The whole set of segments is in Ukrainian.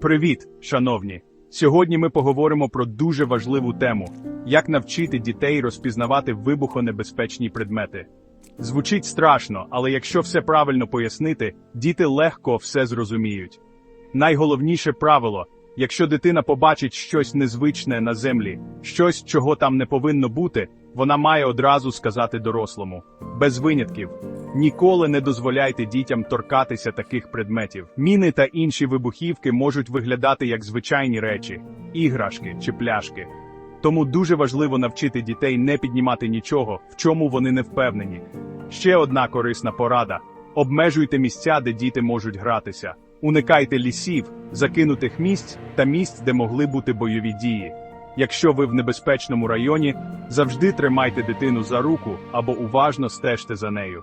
Привіт, шановні! Сьогодні ми поговоримо про дуже важливу тему: як навчити дітей розпізнавати вибухонебезпечні предмети. Звучить страшно, але якщо все правильно пояснити, діти легко все зрозуміють. Найголовніше правило: якщо дитина побачить щось незвичне на землі, щось, чого там не повинно бути, вона має одразу сказати дорослому. Без винятків. Ніколи не дозволяйте дітям торкатися таких предметів. Міни та інші вибухівки можуть виглядати як звичайні речі, іграшки чи пляшки. Тому дуже важливо навчити дітей не піднімати нічого, в чому вони не впевнені. Ще одна корисна порада: обмежуйте місця, де діти можуть гратися. Уникайте лісів, закинутих місць та місць, де могли бути бойові дії. Якщо ви в небезпечному районі, завжди тримайте дитину за руку або уважно стежте за нею.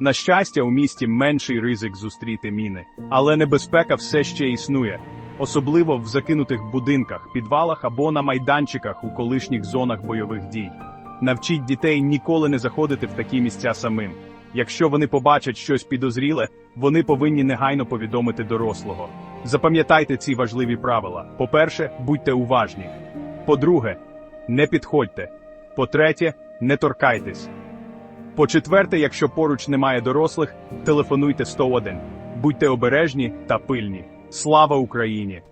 На щастя, у місті менший ризик зустріти міни, але небезпека все ще існує, особливо в закинутих будинках, підвалах або на майданчиках у колишніх зонах бойових дій. Навчіть дітей ніколи не заходити в такі місця самим. Якщо вони побачать щось підозріле, вони повинні негайно повідомити дорослого. Запам'ятайте ці важливі правила. По-перше, будьте уважні. По-друге, не підходьте. По-третє, не торкайтесь. По-четверте, якщо поруч немає дорослих, телефонуйте 101. Будьте обережні та пильні. Слава Україні!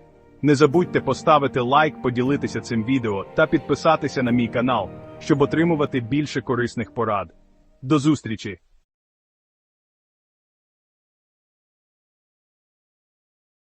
Не забудьте поставити лайк, поділитися цим відео та підписатися на мій канал, щоб отримувати більше корисних порад. До зустрічі!